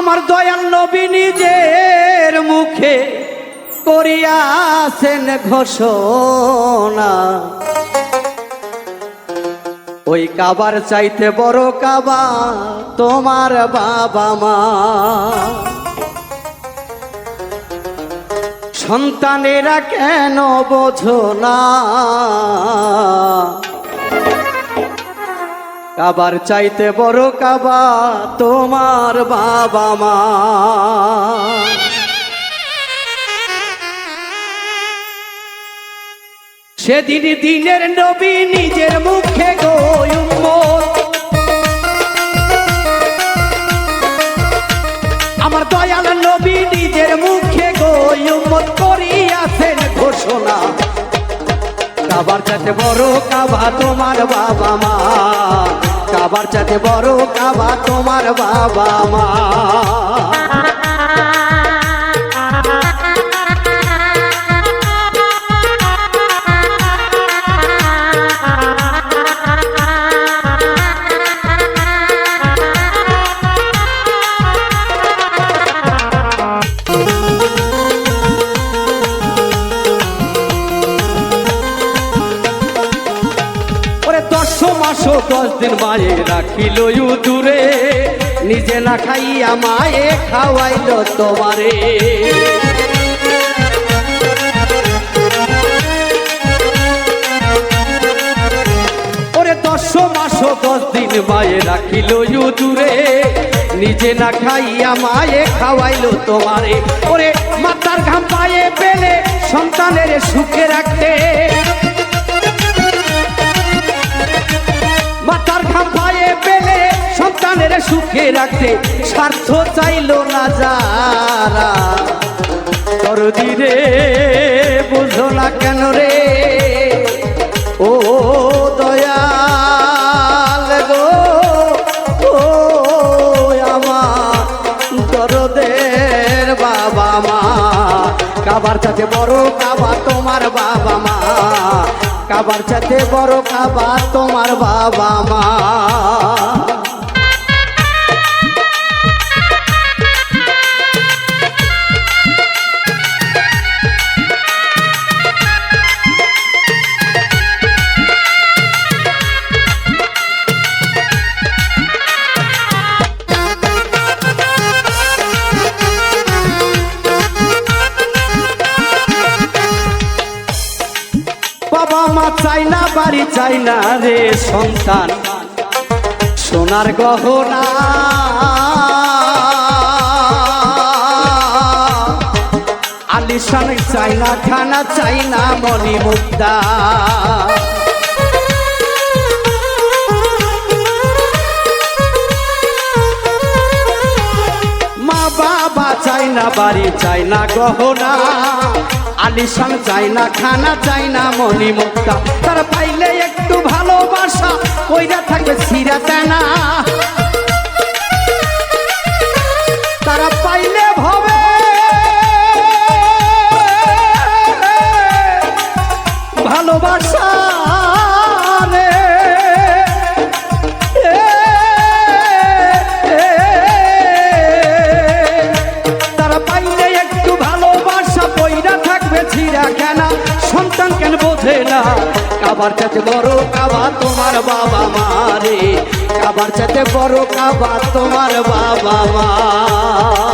আমার দয়াল নবী নিজের মুখে করিয়াছেন ঘোষণা। ওই কাবার চাইতে বড় কাবা তোমার বাবা মা। সন্তানেরা কেন বোঝো না? কাবার চাইতে বড় কাবা তোমার বাবা মা। সেদিন দিনের নবী নিজের মুখে গোয়ুম্মত আমার দয়াল নবী নিজের মুখে গোয়ুম্মত করিয়াছেন ঘোষণা। কাবার চাতে বড় কাবা তোমার বাবা মা। কাবার চাতে বড় কাবা তোমার বাবা মা। মাস দশ দিন মায়ে রাখিল দূরে নিজে না খাইয়া মায়ে খাওয়াইল তোমারে। ওরে দশ মাস দশ দিন মায়ে রাখিল দূরে নিজে না খাইয়া মায়ে খাওয়াইল তোমারে। ওরে মাতার ঘাম পায়ে পেলে সন্তানের সুখে রাখতে। সুখে রাখতে স্বার্থ চাইল না যারা। দরদি রে, বুঝো না কেন রে? ও বাবা মা। কাবার চাতে বড় কাবা তোমার বাবা মা। কাবার চাতে বড় কাবা তোমার বাবা মা। বাড়ি চাই না রে সন্তান। সোনার গহনা। আলিশান চাই না, খানা চাই না মনি মুক্তা চাই না বাড়ি, চাই না গহনা। আলিশান চাই না খানা, চাই না মনি মুক্তা তার পাইলে একটু কাবার চাতে বড় কাবা, তোমার বাবা মা রে। কাবার চাতে বড় কাবা, তোমার বাবা মা।